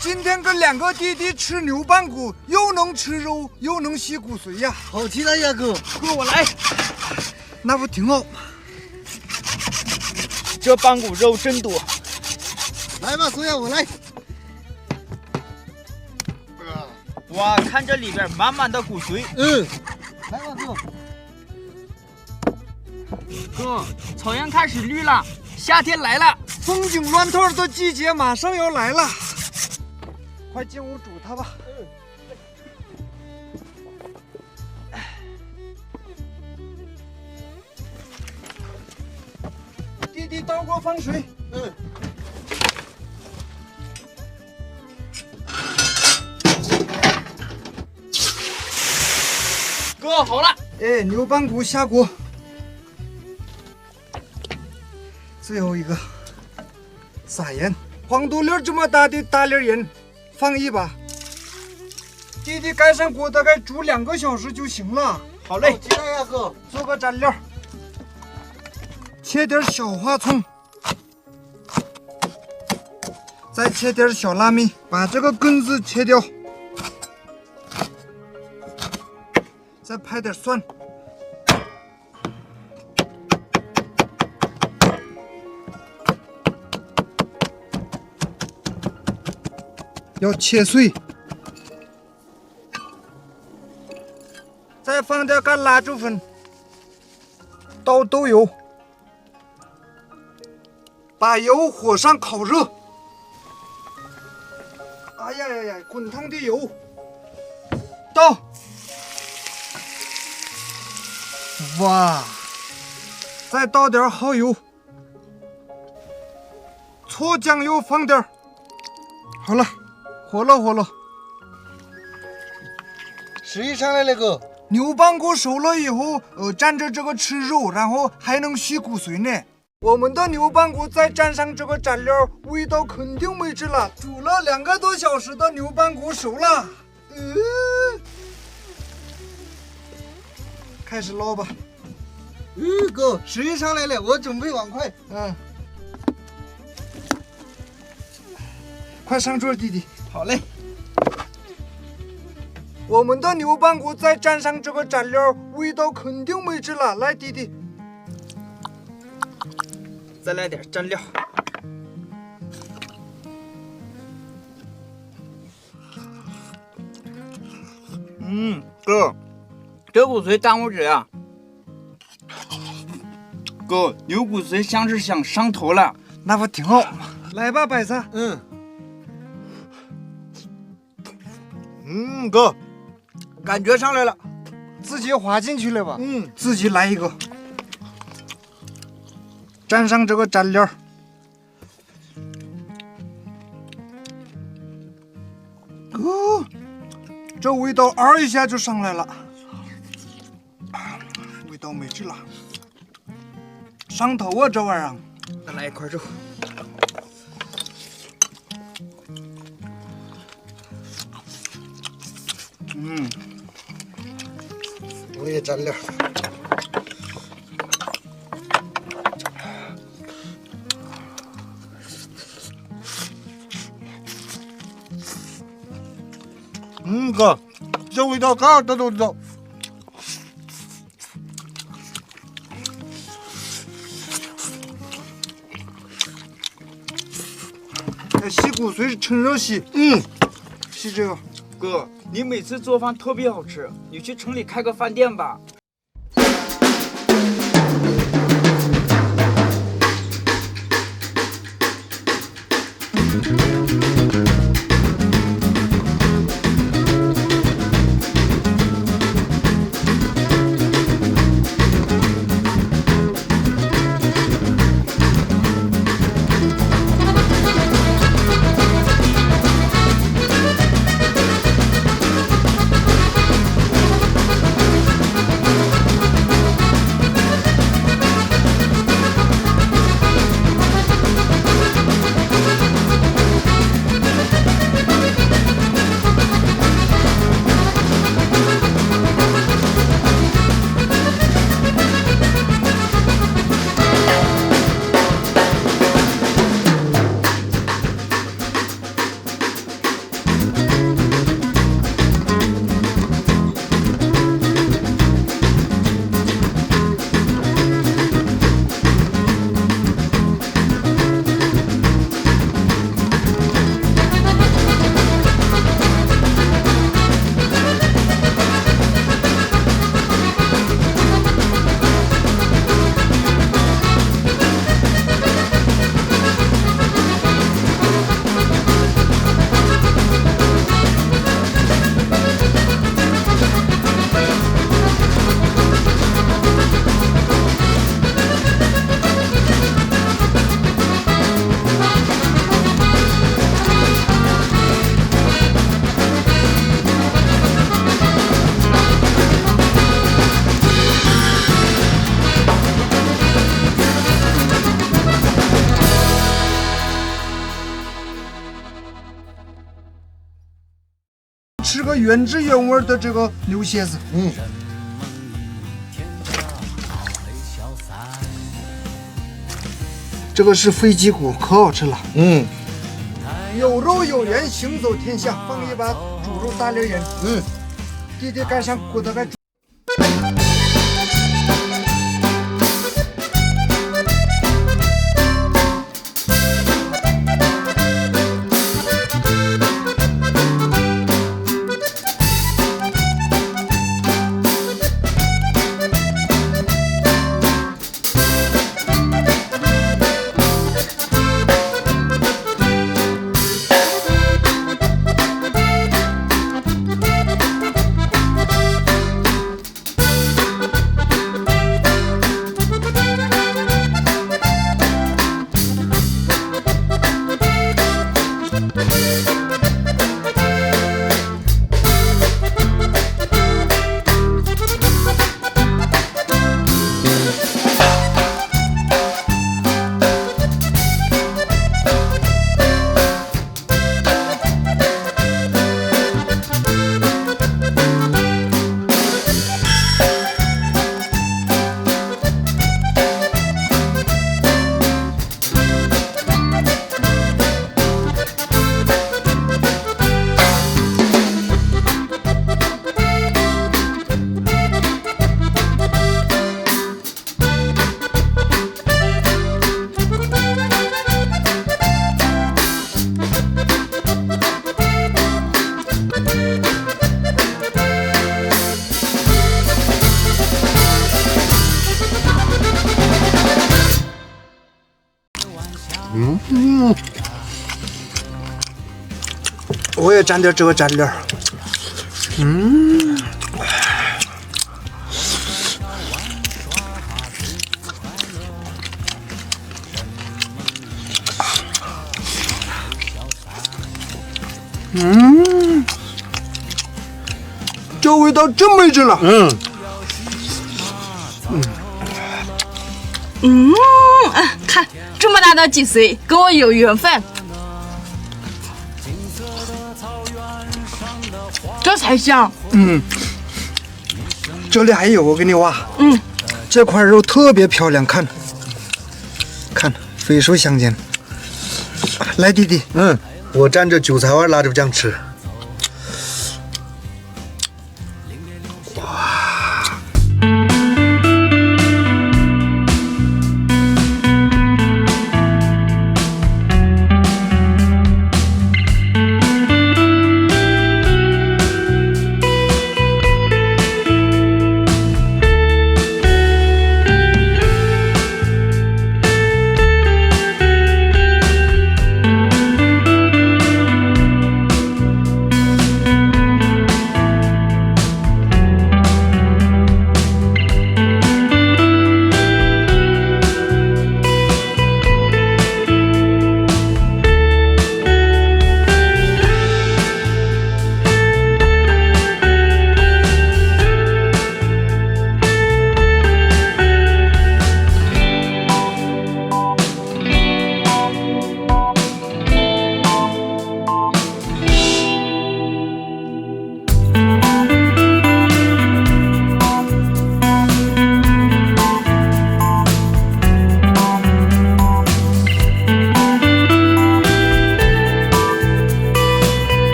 今天跟两个弟弟吃牛棒骨，又能吃肉，又能吸骨髓呀！好期待呀，哥！哥，我来。那不挺好吗？这棒骨肉真多。来吧，苏亚，我来。哇，看这里边满满的骨髓。嗯。来吧，哥。哥，草原开始绿了，夏天来了，风景乱套的季节马上要来了。快进屋煮它吧。弟弟倒锅放水。嗯。哥，好了。哎，牛板骨下锅。最后一个，撒盐，黄豆粒这么大的大粒盐，放一把。弟弟盖上锅，大概煮两个小时就行了。好嘞，鸡蛋呀，哥。做个蘸料，切点小花葱，再切点小辣米，把这个根子切掉，再拍点蒜。要切碎，再放点干辣椒粉，倒豆油，把油火上烤热。哎呀呀呀！滚烫的油，倒。哇！再倒点蚝油，搓酱油放点好了。火了火了，食欲上来了哥。牛棒骨熟了以后，呃，蘸着这个吃肉，然后还能吸骨髓呢。我们的牛棒骨再蘸上这个蘸料，味道肯定没治了。煮了两个多小时的牛棒骨熟了，嗯，开始捞吧。嗯，哥，食欲上来了，我准备碗筷。嗯，快上桌，弟弟。好嘞，我们的牛棒骨再蘸上这个蘸料，味道肯定没治了。来，弟弟，再来点蘸料。嗯，哥，这骨髓耽误着呀。哥，牛骨髓香是想，上头了，那不挺好吗？来吧，摆子。嗯。嗯，哥，感觉上来了，自己滑进去了吧？嗯，自己来一个，蘸上这个蘸料，哦，这味道嗷一下就上来了，味道美极了，上头啊这玩意儿！再来一块肉。嗯，我也蘸料。嗯，哥，这味道嘎的都知道。吸骨髓是趁热吸，嗯，吸这个，哥。你每次做饭特别好吃，你去城里开个饭店吧。吃个原汁原味的这个牛蝎子。嗯，这个是飞机骨，可好吃了。嗯有肉有盐，行走天下。放一把煮肉大料盐，嗯，弟弟盖上锅的盖。我也蘸点这个蘸料。嗯，嗯，这味道真没劲了。嗯，嗯，啊看 这么大的脊髓，跟我有缘分。这才香。嗯，这里还有，我给你挖。嗯，这块肉特别漂亮，看，看，肥瘦相间。来，弟弟，嗯，我蘸着韭菜味辣椒酱吃。